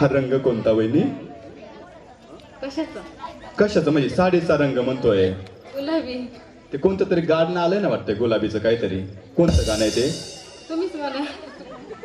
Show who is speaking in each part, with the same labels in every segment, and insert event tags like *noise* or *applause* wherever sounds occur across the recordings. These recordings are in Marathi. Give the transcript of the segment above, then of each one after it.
Speaker 1: हा रंग कोणता वहिनी?
Speaker 2: कशाचा?
Speaker 1: कशाचा? म्हणजे साडीचा रंग म्हणतोय.
Speaker 2: गुलाबी.
Speaker 1: ते कोणतं तरी गाणं आलंय ना वाटतंय गुलाबीचं काहीतरी. कोणतं गाणं आहे ते?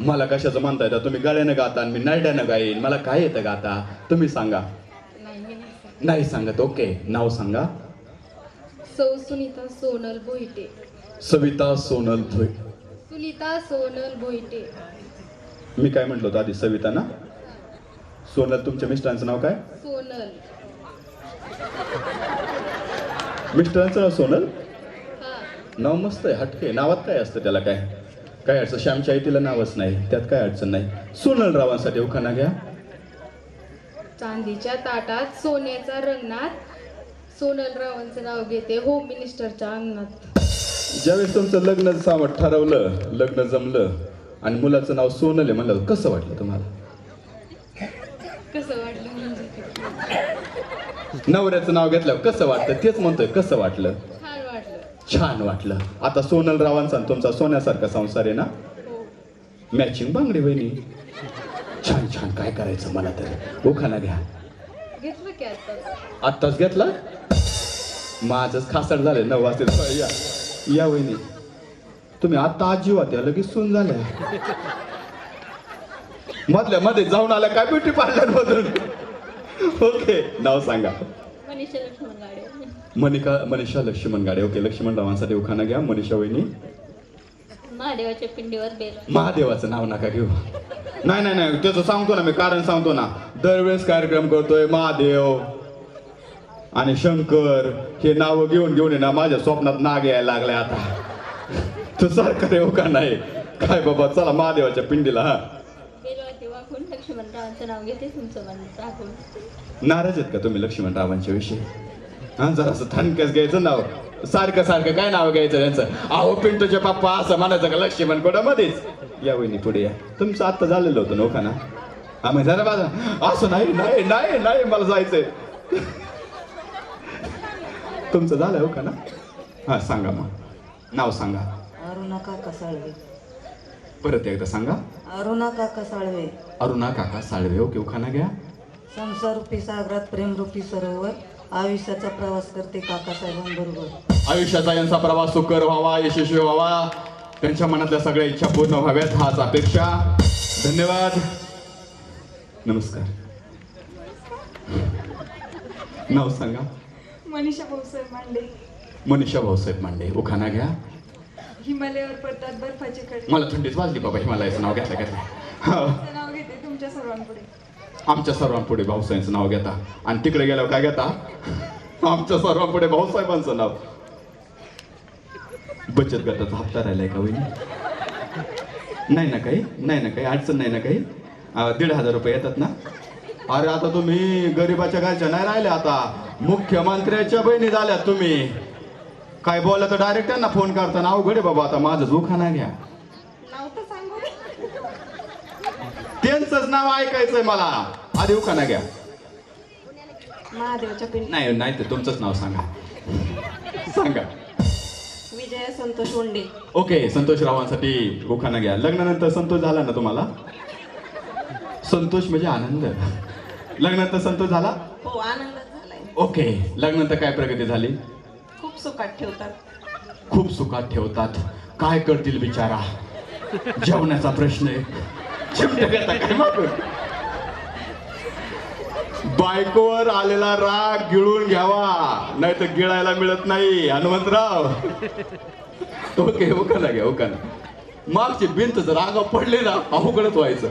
Speaker 1: मला कशाचं म्हणता येतं तुम्ही गळ्यानं गाता आणि मी नरड्यानं गाईन. मला काय येतं गाता? तुम्ही सांगा.
Speaker 2: नाही सांगत.
Speaker 1: ओके. नाव सांगा.
Speaker 2: सौ सुनीता सोनल भोईटे.
Speaker 1: सविता सोनल धुई
Speaker 2: सुनीता सोनल भोईटे.
Speaker 1: मी काय म्हटलो होतो आधी? सविता ना? सोनल तुमच्या मिस्टरांचं नाव काय?
Speaker 2: सोनल.
Speaker 1: मिस्टरांचं नाव सोनल?
Speaker 2: हा.
Speaker 1: नाव मस्त आहे हटके. नावात काय असतं त्याला काय? काय अडचण? श्यामच्या आई तिला नावच नाही. त्यात काय अडचण नाही? सोनल रावांसाठी उखाणा घ्या.
Speaker 2: चांदीच्या ताटात सोन्याचा रंगणात सोनल रावांचं नाव घेते होम मिनिस्टरच्या अंगणात.
Speaker 1: ज्यावेळेस तुमचं लग्न सावट ठरवलं लग्न जमलं आणि मुलाचं नाव सोनल आहे म्हणलं कसं वाटलं तुम्हाला
Speaker 2: कसं वाटलं म्हणजे
Speaker 1: नवऱ्याचं नाव घेतल्यावर कसं वाटतं? तेच म्हणतोय कसं वाटलं?
Speaker 2: छान वाटलं.
Speaker 1: आता सोनल रावांचा तुमचा सोन्यासारखा संसार आहे ना?
Speaker 2: हो.
Speaker 1: मॅचिंग बांगडी बहिणी. छान छान. काय करायचं मला तर? उखाणा घ्या.
Speaker 2: घेतलं
Speaker 1: आत्ताच घेतला? माझंच खासड झाले नऊ वाजता या. या वहिनी. तुम्ही आत्ता आजी होत्या लगेच सून झाल्या. मधल्या मध्ये जाऊन आल्या काय ब्युटी पार्लर मधून? ओके नाव सांगा.
Speaker 2: मनीषा लक्ष्मण गाडे.
Speaker 1: मनिका मनीषा लक्ष्मण गाडे. ओके लक्ष्मण रावांसाठी उखाणा घ्या. मनीषा वहिनी.
Speaker 2: महादेवाच्या पिंडीवर बेल.
Speaker 1: महादेवाचं नाव नका घेऊ. नाही नाही नाही त्याचं सांगतो ना मी कारण सांगतो ना. दरवेळेस कार्यक्रम करतोय महादेव आणि शंकर. हे नाव घेऊन घेऊन आहे ना माझ्या स्वप्नात नाग यायला लागलाय आता. तू सारखं रेव का नाही? काय बाबा चला महादेवाच्या पिंडीला हा.
Speaker 2: लक्ष्मणरावांचं नाव घेते तुमचं मन राखून
Speaker 1: नाराज आहेत का तुम्ही लक्ष्मणरावांच्या विषयी? हा जरासं थणकस घ्यायचं नाव. सारखं सारखं काय नाव घ्यायचं त्यांचं अहो पिंटूचे पप्पा असं म्हणायचं का लक्ष्मण कोणा मध्येच? या वहिनी पुढे या. तुमचं आत्ता झालेलं होतं नोखा ना? आम्ही जरा माझा. असं नाही नाही नाही नाही मला जायचंय. तुमचं झालं हो का ना? हा सांगा मग. नाव सांगा.
Speaker 3: अरुणा काका साळवे.
Speaker 1: परत एकदा सांगा.
Speaker 3: अरुणा काका साळवे.
Speaker 1: अरुणा काका साळवे. ओके उखाना घ्या.
Speaker 3: संसारूपी सागरात प्रेमरूपी सरोवर. आयुष्याचा प्रवास करते काकासाहेबांबरोबर
Speaker 1: आयुष्याचा यांचा प्रवास सुकर व्हावा यशस्वी व्हावा. त्यांच्या मनातल्या सगळ्या इच्छा पूर्ण व्हाव्यात हाच अपेक्षा. धन्यवाद. नमस्कार. नाव सांगा.
Speaker 4: मनीषा भाऊसाहेब मांडे.
Speaker 1: मनीषा भाऊसाहेब मांडे. उखाना घ्या.
Speaker 4: हिमालयावर पडतात बर्फाचे कडे
Speaker 1: मला थंडीच वाजली बाबा हिमालयाचं नाव घेतलं घेतलं. हा.
Speaker 4: नाव घेते तुमच्या सर्वांपुढे.
Speaker 1: आमच्या सर्वांपुढे भाऊसाहेबांचं नाव घेता. आणि तिकडे गेल्यावर काय घेता? आमच्या सर्वांपुढे भाऊसाहेबांचं नाव. बचत गटाचा हप्ता राहिलाय का वहिनी? नाही ना काही नाही ना काही अडचण नाही ना काही. दीड हजार रुपये येतात ना? अरे आता तुम्ही गरीबाच्या घरच्या नाही राहिल्या आता. मुख्यमंत्र्याच्या बहिणी झाल्या तुम्ही. काय बोला तर डायरेक्ट त्यांना फोन करताना अवघड आहे बाबा आता माझं जोखाना घ्या
Speaker 2: तर
Speaker 1: त्यांचंच नाव ऐकायचंय मला. आधी उखाना घ्या
Speaker 4: महादेवाच्या पिंड.
Speaker 1: नाही नाही ते तुमचंच नाव सांगा. सांगा.
Speaker 4: विजया संतोष वंडे
Speaker 1: ओके संतोष रावांसाठी उखाणा घ्या लग्नानंतर संतोष झाला ना तुम्हाला? संतोष म्हणजे आनंद. लग्नानंतर संतोष झाला?
Speaker 4: हो झालाय.
Speaker 1: ओके लग्नानंतर काय प्रगती झाली?
Speaker 4: खूप सुखात ठेवतात.
Speaker 1: खूप सुखात ठेवतात. काय करतील बिचारा? जेवणाचा प्रश्न आहे. बायकोवर आलेला राग गिळून घ्यावा. नाही तर गिळायला मिळत नाही. हनुमंतराव. ओके उखाना घ्या उखाना. मागची भिंत जर रागा पडली ना अवघडच व्हायचं.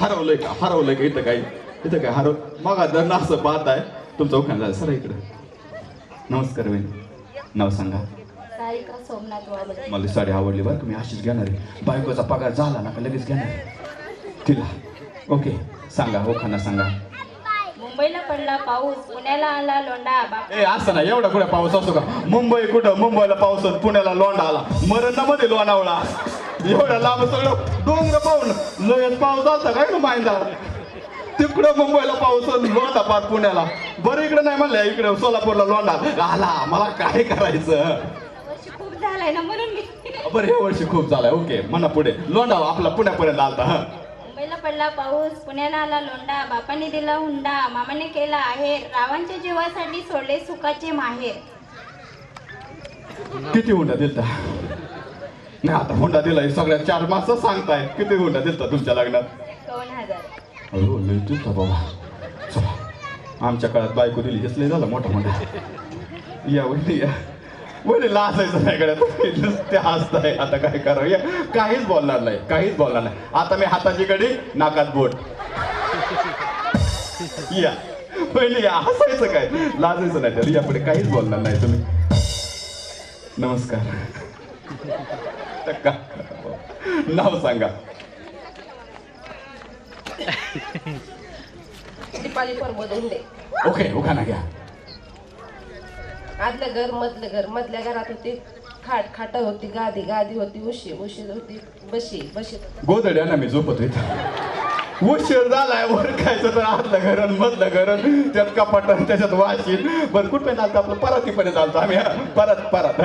Speaker 1: हरवलंय का? हरवलंय का? इथं काही इथं काय? हरव मग धरणं असं पाहताय. आहे तुमचं उखाण झालं. सर इकडं. नमस्कार बहिणी. नाव सांगा. मला साडी आवडली बरं मी अशीच घेणार आहे. बायकोचा पगार झाला ना का लगेच घेणार. तिला. ओके सांगा हो खाना सांगा.
Speaker 2: मुंबईला पडला पाऊस पुण्याला आला बाप
Speaker 1: ए असं ना एवढा कुठे पाऊस असतो का? मुंबई कुठं? मुंबईला पाऊस आणि पुण्याला लोंढा आला. मरणमध्ये लोणावळा. एवढा लांब सगळं डोंगर पाहून लयच पाऊस आलता काय ना माहिती तिकडं मुंबईला पाऊस पार पुण्याला. बरं इकडे नाही म्हणलं इकडे सोलापूरला लोंढा आला मला काय करायचं?
Speaker 2: वर्ष खूप झालाय ना म्हणून
Speaker 1: बरं हे वर्षी खूप झालंय. ओके म्हणा पुढे. लोंढा आपला पुण्यापर्यंत आलता
Speaker 5: मुंबईला पडला पाऊस पुण्याला आला लोंडा. बापाने दिला हुंडा मामाने केला आहेर. रावांच्या जीवासाठी सोडले सुखाचे माहेर.
Speaker 1: किती हुंडा दिलता? नाही आता हुंडा दिलाय. सगळ्या चार मास सांगताय किती हुंडा दिलता तुमच्या लग्नात?
Speaker 5: दोन हजार.
Speaker 1: अहो लय दिलता बाबा. चला. आमच्या काळात बायको दिली हेच लय झालं मोठा मोठा या वहिनी या. वहिनी लाजायचं नाही गड्यात. नुसते हसताय. आता काय करावं? या. काहीच बोलणार नाही. काहीच बोलणार नाही. आता मी हाताची कडी नाकात बोट. या. पहिले या. हसायचं काय? लाजायचं नाही त्याला. यापुढे काहीच बोलणार नाही तुम्ही. नमस्कार. *laughs* नाव सांगा.
Speaker 6: दीपाली
Speaker 1: ओके उखाना घ्या
Speaker 6: आदलं घर मधलं घर मधल्या घरात होती खाट खाट होती गादी गादी होती उशी उशी होती बशी बशी
Speaker 1: गोदड्या ना मी झोपत होत उशीर झालाय वर खायचं तर आतलं घरण मधलं घरण त्यात कपाट त्याच्यात वाशीन बरं कुठपर्यंत चालतं आपलं परातीपर्यंत चालतो आम्ही. परत परत.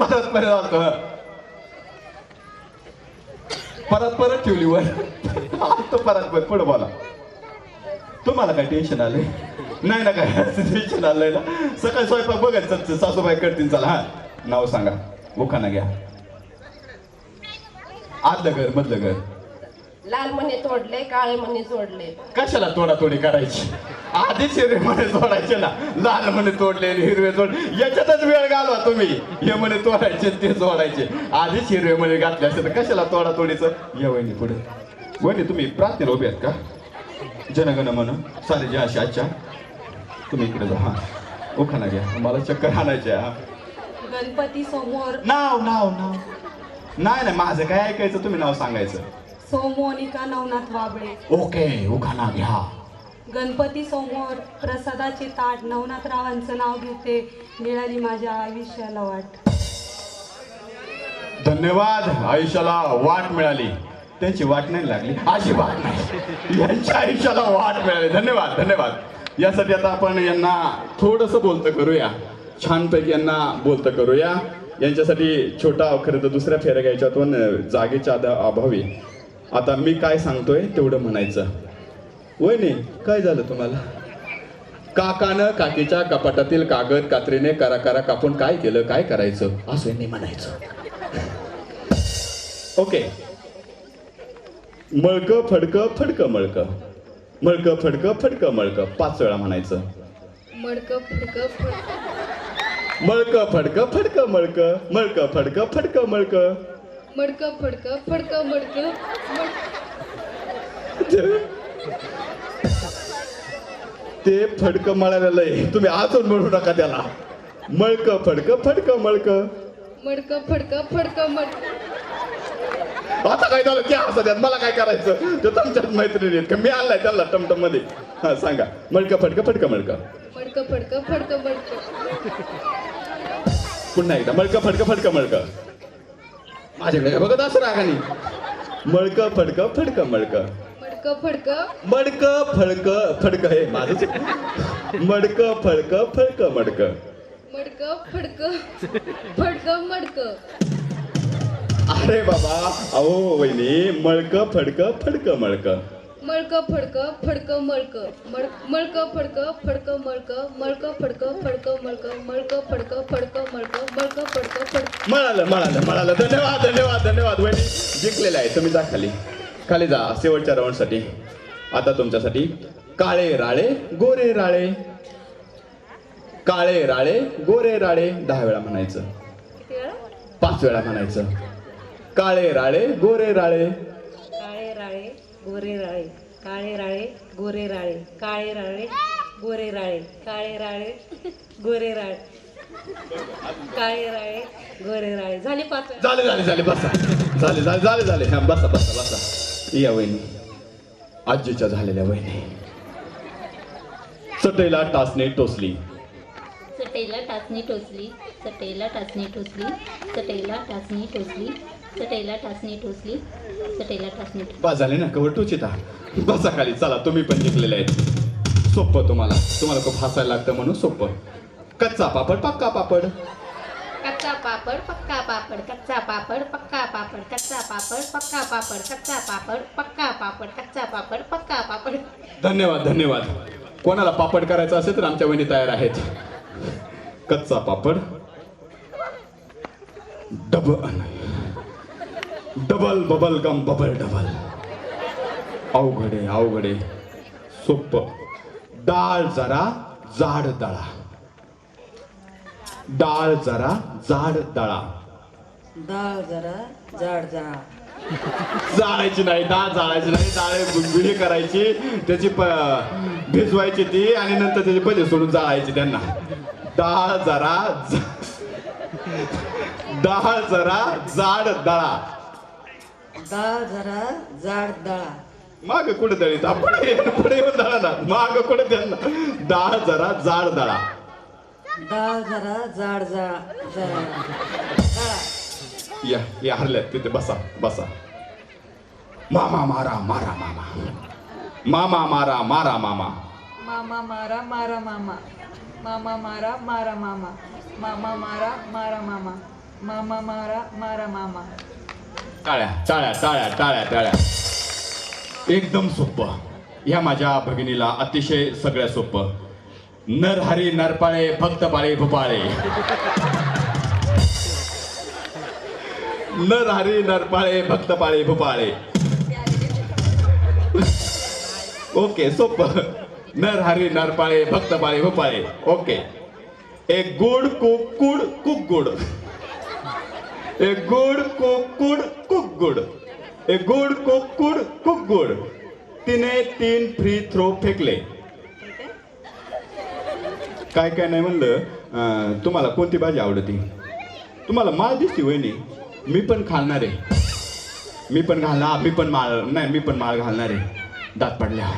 Speaker 1: परत पर्यंत चालतो. परत परत ठेवली वर. तो परत परत पुढे बोला. तुम्हाला काय टेन्शन आलंय? नाही ना काय? टेन्शन आलंय ना? सकाळी स्वयंपाक बघायचं सासूबाई करतील चला हा. नाव सांगा. उखाना घ्या. आतलं घर मधलं घर.
Speaker 6: लाल मणी तोडले काळे मणी जोडले.
Speaker 1: कशाला तोडातोडी करायची? आधीच हिरवे म्हणे तोडायचे ना. लाल म्हणे तोडले हिरवे तोड याच्यातच वेळ घालवा तुम्ही. हे म्हणे तोडायचे ते जोडायचे. आधीच हिरवे म्हणे घातले असते तर कशाला तोडातोडीचं? या वहिनी पुढे. वहिनी तुम्ही प्रार्थनेला उभे आहेत का? जनगण मन सारे जे अशा अच्छा तुम्ही इकडे जा हा. उखाना घ्या. मला चक्कर आणायचे हा.
Speaker 4: गणपती समोर.
Speaker 1: नाव नाव नाव. नाही नाही माझं काय ऐकायचं? तुम्ही नाव सांगायचं.
Speaker 4: सोमोनिका नवनाथ वाबळे?
Speaker 1: ओके उखाना घ्या.
Speaker 4: गणपती समोर प्रसादाचे ताट नवनाथरावांचं नाव घेते. मिळाली माझ्या आयुष्याला वाट.
Speaker 1: धन्यवाद आयुष्याला वाट मिळाली. त्यांची वाट नाही लागली. अशी वाट नाही. यांच्या आयुष्याला वाट मिळाली. धन्यवाद धन्यवाद. यासाठी आता आपण यांना थोडंसं बोलतं करूया. छानपैकी यांना बोलतं करूया. यांच्यासाठी छोटा खरं तर दुसऱ्या फेऱ्या घ्यायच्यातून जागेच्या अभावी. आता मी काय सांगतोय तेवढं म्हणायचं. वय नाही काय झालं तुम्हाला? काकानं काकीच्या कपाटातील कागद कात्रीने करा करा कापून काय केलं काय करायचं? असं यांनी म्हणायचं. ओके. मळक फडक फडक मळक. मळक फडक फडक मळक. पाच वेळा म्हणायचं.
Speaker 2: मडकं फडकं फड
Speaker 1: मळक फडक फडक मळक. मळक फडक फडक मळक.
Speaker 2: मडकं फडकं फडकं मडकं
Speaker 1: ते फडक मळालेलं आहे तुम्ही अजून म्हणू नका त्याला. मळक फडक फडक मळक.
Speaker 2: मडकं फडकं फडकं मडकं
Speaker 1: आता काय झालं? त्या हसत्यात मला काय करायचं? ते तुमच्याच मैत्रिणी आहेत का? मी आणलाय त्यांना टमटममध्ये हा सांगा. मळक फडक फडक मळक
Speaker 2: मडकं फडकं फडकं मडकं.
Speaker 1: पुन्हा एकदा. मळक फडक फडक मळक माझ्याकडे बघत असं रागानी मळक फडक फडक मळक.
Speaker 2: मडकं फडकं.
Speaker 1: मडक फडक फडक हे माझंच मडक फडक फडक मडक.
Speaker 2: मडकं फडकं. फडकं मडकं.
Speaker 1: अरे बाबा अहो वहिनी मळक फडक फडक मळक.
Speaker 2: मळकं फडकं फडकं मळकं. मळ मळकं फडकं फडकं मळकं. मळकं फडकं फडकं मळकं. मळकं फडकं फडकं मळकं. मळकं फडकं फडकं.
Speaker 1: म्हणालं म्हणालं म्हणालं धन्यवाद धन्यवाद धन्यवाद. वहिनी जिंकलेलं आहे तुम्ही जा खाली. खाली जा शेवटच्या राऊंडसाठी. आता तुमच्यासाठी काळे राळे गोरे राळे. काळे राळे गोरे राळे दहा वेळा म्हणायचं. पाच वेळा म्हणायचं. काळे राळे गोरे राळे.
Speaker 7: गोरे राळे काळे राळे गोरे राळे काळे राळे गोरे राळे काळे राळे गोरे राळे काळे राळे गोरे राळे. झाले पाच.
Speaker 1: झाले झाले झाले बसा. झाले झाले झाले झाले. हा बसा बसा बसा. या वहिनी. आजीच्या झालेल्या वहिनी. चटईला टाचणी टोचली.
Speaker 8: चटईला टाचणी टोचली चटईला टाचणी टोचली चटईला टाचणी टोचली. चटईला टाचणी टोचली चटईला टाचणी
Speaker 1: बस झाले ना कवर टोचिता बसा खाली चला तुम्ही पण जिंकलेले आहेत. सोपं तुम्हाला. तुम्हाला खूप हसायला लागतं म्हणून सोपं. कच्चा पापड पक्का पापड.
Speaker 8: कच्चा पापड पक्का पापड कच्चा पापड पक्का पापड कच्चा पापड पक्का पापड कच्चा पापड पक्का पापड कच्चा पापड पक्का पापड.
Speaker 1: धन्यवाद धन्यवाद. कोणाला पापड करायचा असेल तर आमच्या वहिनी तयार आहेत. कच्चा पापड. Double double bubble gum bubble double. Avaghade अवघडे. सोप डाळ जरा जाड दळा. डाळ जरा जाड दळा.
Speaker 3: डाळ जरा जाड जाळा
Speaker 1: जाळायची नाही डाळ जाळायची नाही. डाळ गुळगुळी करायची त्याची प भिजवायची ती आणि नंतर त्याची पहिले सोडून जाळायची त्यांना. डाळ जरा डाळ जरा जाड दळा.
Speaker 3: डाळ जरा जाड दळा
Speaker 1: माग कुठे दळी ता पुढे पुढे येऊन दळा ना. माग कुठे त्यांना? डाळ जरा जाड दळा
Speaker 3: डाळ जरा जाड दळा
Speaker 1: या या हरल्यात तिथे. बसा बसा. मामा मारा मारा मामा. मामा मारा मारा मामा.
Speaker 9: मामा मारा मारा मामा. मामा मारा मारा मामा. मामा मारा मारा मामा. मामा मारा मारा मामा.
Speaker 1: टाळ्या टाळ्या टाळ्या टाळ्या टाळ्या एकदम सोपं. ह्या माझ्या भगिनीला अतिशय सगळ्या सोपं. नरहरी नरपाळे भक्त पाळे नर हरी नरपाळे भक्त पाळे भुपाळे. Okay soap. नर हरी नरपाळे भक्त पाळे भुपाळे. ओके. एक good cook could cook good. A good cook cook good. A good good cook good. तिने तीन फ्री थ्रो फेकले. काय काय नाही म्हणलं तुम्हाला कोणती भाजी आवडती? तुम्हाला माळ दिसती वहिनी. मी पण खालणार आहे मी पण घालणार मी पण माळ नाही मी पण माळ घालणार. आहे दात पडल्या.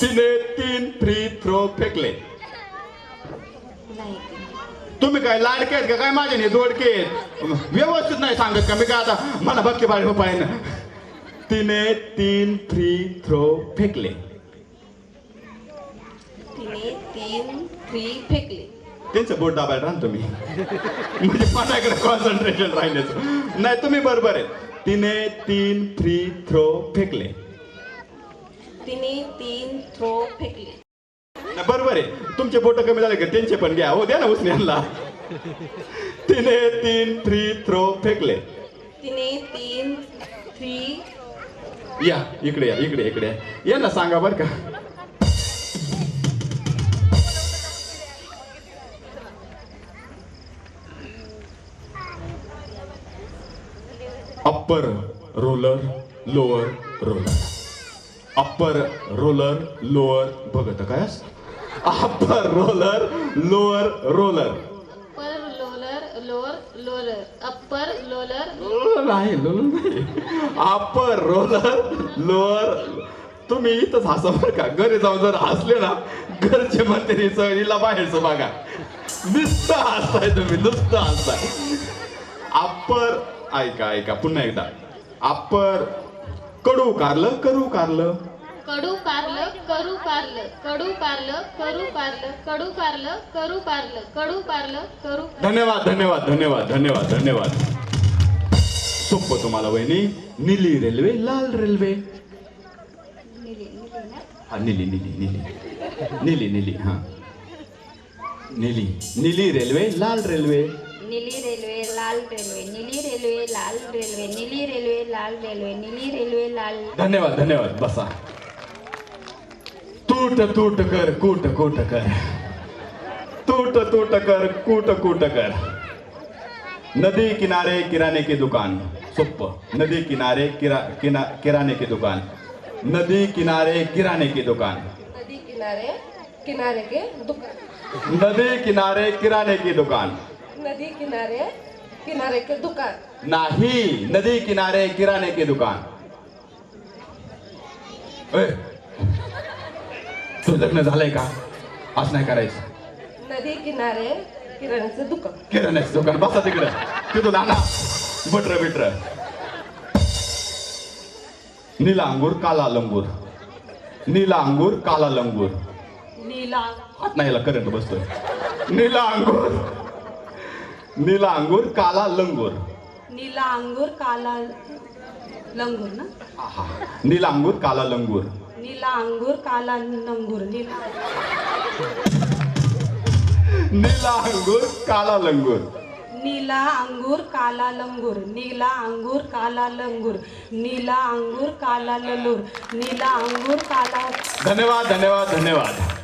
Speaker 1: तिने तीन फ्री थ्रो फेकले. तुम्ही काय लाडके आहेत का काय माझे नाही आहेत व्यवस्थित नाही सांगत का मी काय आता? मला भक्ती बाळी पाहिजे तिने तीन फ्री थ्रो फेकले.
Speaker 6: तिने तीन फ्री फेकले.
Speaker 1: त्यांचं बोट दाबायला राहतो मी म्हणजे माझ्याकडे कॉन्सन्ट्रेशन राहिलेच. नाही तुम्ही बरोबर आहे. तिने तीन फ्री थ्रो फेकले.
Speaker 6: तिने तीन थ्रो फेकले.
Speaker 1: नाही, बरोबर आहे. तुमचे बोट कमी झाले का? त्यांचे पण घ्या. हो द्या ना उसने तिने तीन फ्री थ्रो फेकले.
Speaker 6: तिने तीन फ्री
Speaker 1: या इकडे या इकडे इकडे या. ना सांगा बर का. Upper roller lower roller upper roller lower बघत काय अप्पर रोलर लोअर रोलर
Speaker 2: पर लोलर लोअर लोलर अप्पर लोलर
Speaker 1: नाही लोलर नाही. अप्पर रोलर लोअर तुम्ही इथंच हसा बरं का. घरी जाऊन जर हसले ना घरचे मंत्री सहलीला बाहेरचं बघा. नुसतं हसताय तुम्ही नुसतं हसताय. अप्पर ऐका ऐका पुन्हा एकदा. अप्पर कडू कारलं करू कारलं
Speaker 2: कडू कारलं करू कारलं कडू कारलं करू कारलं कडू कारलं करू कारलं कडू कारलं करू
Speaker 1: धन्यवाद धन्यवाद धन्यवाद धन्यवाद धन्यवाद. सोपं तुम्हाला वहिनी निली रेल्वे लाल रेल्वे. हा निली निली निली. निली निली हा. निली निली रेल्वे लाल रेल्वे.
Speaker 5: नीली रेल्वे लाल रेल्वे नीली रेल्वे लाल रेल्वे नीली रेल्वे लाल रेल्वे नीली रेल्वे लाल.
Speaker 1: धन्यवाद धन्यवाद बसा. तूट तूट कर कूट कूट कर। तूट तूट कर कूट कूट कर। नदी किनारे किराने की दुकान। सुप्प नदी किनारे किरा किना किराने की दुकान। नदी किनारे किराने की दुकान।
Speaker 6: नदी किनारे किनारे के दुकान।
Speaker 1: नदी किनारे किराने की दुकान।
Speaker 6: नदी किनारे किनारे के दुकान।
Speaker 1: नाही नदी किनारे किराने की दुकान। तुझं लग्न झालंय का? असं नाही करायचं.
Speaker 6: नदी किनारे किराण्याचं दुकान.
Speaker 1: किराण्याचं दुकान. बसा तिकडे. तिथून आणा बटर बिटर. नीला अंगूर काला लंगूर. नीला अंगूर काला लंगूर.
Speaker 4: नीला.
Speaker 1: हात नाही करंट बसतोय. नीला अंगूर. नीला अंगूर काला लंगूर.
Speaker 4: नीला अंगूर काला लंगूर ना.
Speaker 1: नीला अंगूर काला लंगूर.
Speaker 4: नीला अंगूर काला लंगूर नीला
Speaker 1: नीला अंगूर काला लंगूर.
Speaker 4: नीला अंगूर काला लंगूर. नीला अंगूर काला लंगूर. नीला अंगूर काला ललूर. नीला अंगूर काला
Speaker 1: धन्यवाद धन्यवाद धन्यवाद.